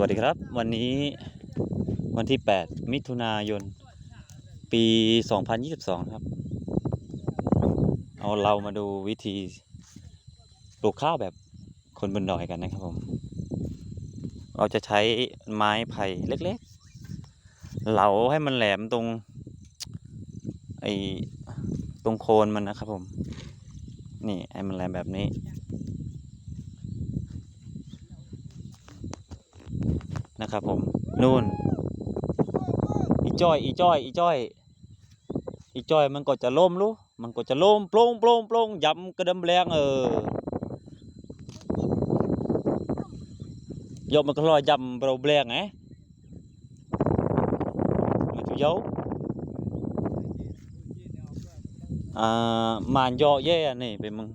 วัสดีครับ วันนี้วันที่ 8 มิถุนายน ปี 2022 ครับ เอาเรามาดูวิธีปลูกข้าวแบบคนบนดอยกันนะครับผม เราจะใช้ไม้ไผ่เล็กๆ เหลาให้มันแหลมตรงไอตรงโคนมันนะครับผม นี่ให้มันแหลมแบบนี้ นะครับผมนู่นอีจ้อยอีจ้อยอีจ้อยอีจ้อยมันก็จะล่มรู้มันก็จะล่มโปร่งโปร่งโปร่งยำกระดมแรงเออยกมันก็ลอยยำเราแรงไงมันจะเย้าอ่ามานย่อแย่นี่เป็นมึง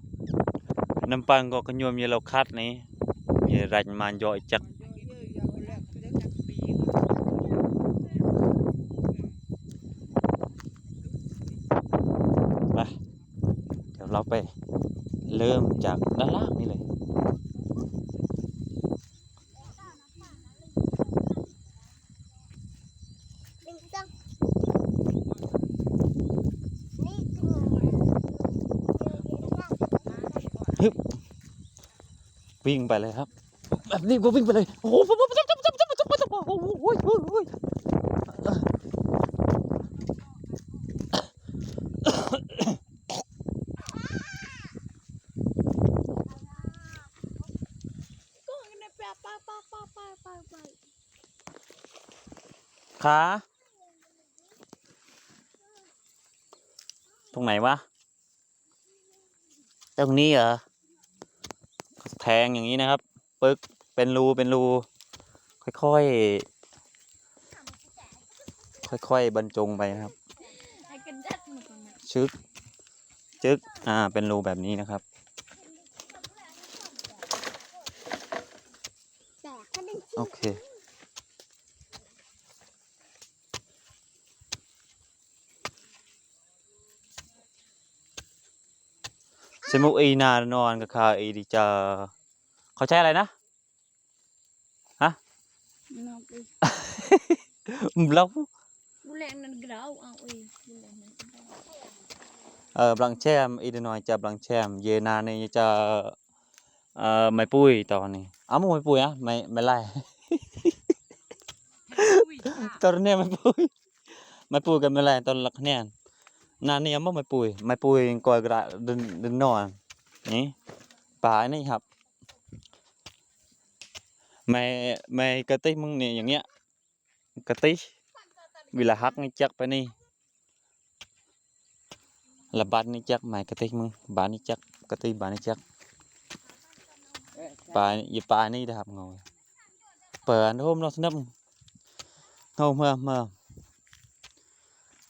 น้ำปังก็ขยมอยเราคัดนี่อยรันมานย่อจัก เราไปเริ่มจากด้านล่างนี่เลย วิ่งไปเลยครับ แบบนี้ก็วิ่งไปเลย โอ้โหโอ้โห ขาตรงไหนวะ ตรงนี้เหรอ แทงอย่างนี้นะครับ ปึ๊ก เป็นรู เป็นรู ค่อยๆ ค่อยๆ บรรจงไปนะครับไอ้กชึก จึก อ่า เป็นรูแบบนี้นะครับโอเค สมุอีนานอนกับคาอีดีจาเขาใช้อะไรนะน้องไปเราบุเรนนั่นกราวเอาเอ้ยบุเรนนั่นกราวเออบลังแชมอีดีนอยจะบลังแชมเยนานี่จะเอ่อไม่ปุ้ยตอนนี้อ้าวมึงไม่ปุ้ยอะไม่ไม่ไล่ตอนนี้ไม่ปุ้ยไม่ปุ้ยกันไม่ไล่ตอนหลักเนี่ย นานนี้ยังไม่ปุยไม่ปุยกอยกระดินดินนอนนี่ป่านี่ครับไม่ไม่กระติกมึงเนี่ยอย่างเงี้ยกระติกเวลาหักนี่จักไปนี่ละบาทนี่จักไม่กระติกมึงบาทนี่จักกระติบาทนี่จักป่าอย่าป่านี่นะครับงอยเปิดโฮมเราสนับโฮมเมื่อเมื่อ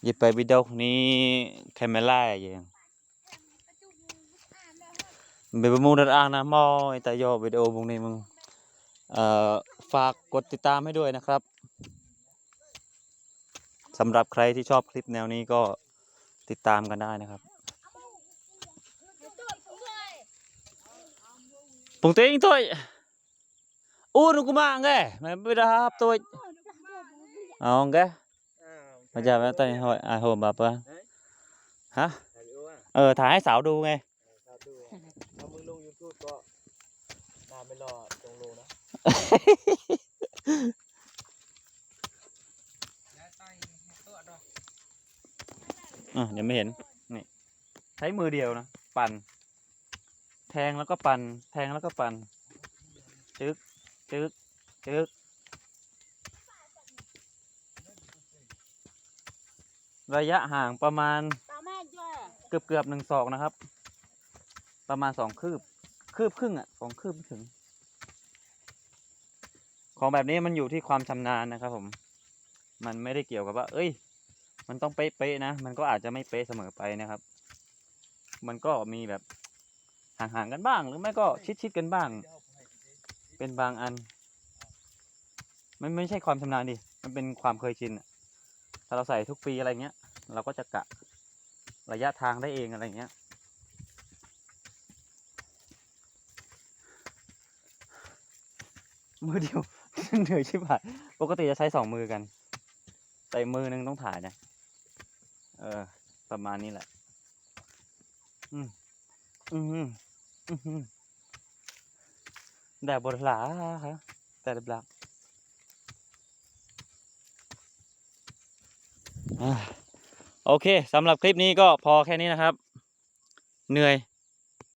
อย่าไปวิดีโอนี้แคมเมล่าอย่าง Bị bà mua đặt ăn นะมอยแต่ยอวิดีโอพวกนี้มึงเอ่อฝากกดติดตามให้ด้วยนะครับสำหรับใครที่ชอบคลิปแนวนี้ก็ติดตามกันได้นะครับปุงติ้งตัวอู้นุกุมาไงไม่ไปรับตัวเอาไง มาจากแม่ตันหอยอ่าโหมาปะฮะ เออ ถ่ายให้สาวดูไงถ้ามึงลงยูทูบก็ตามไปรอตรงโลนะอะเดี๋ยวไม่เห็น นี่ ใช้มือเดียวนะ ปั่น แทงแล้วก็ปั่น แทงแล้วก็ปั่น จึกจึกจึก ระยะห่างประมาณเกือบเกือบหนึ่งศอกนะครับ ประมาณสองคืบ คืบครึ่งอะสองคืบถึง ของแบบนี้มันอยู่ที่ความชำนาญนะครับ ผม มันไม่ได้เกี่ยวกับว่า เอ้ย มันต้องเป๊ะๆนะ มันก็อาจจะไม่เป๊ะเสมอไปนะครับ มันก็มีแบบห่างๆกันบ้าง หรือไม่ก็ชิดๆกันบ้าง เป็นบางอัน มันไม่ใช่ความชำนาญดิ มันเป็นความเคยชินอะถ้าเราใส่ทุกปีอะไรเงี้ย เราก็จะกะระยะทางได้เองอะไรเงี้ย มือเดียว เหนื่อยชิบหายปกติจะใช้สองมือกัน แต่มือนึงต้องถ่ายนะเออ ประมาณนี้แหละ อืม อืม อืมแดดบนหลาฮะแดดบลักอ่า โอเคสำหรับคลิปนี้ก็พอแค่นี้นะครับ เหนื่อย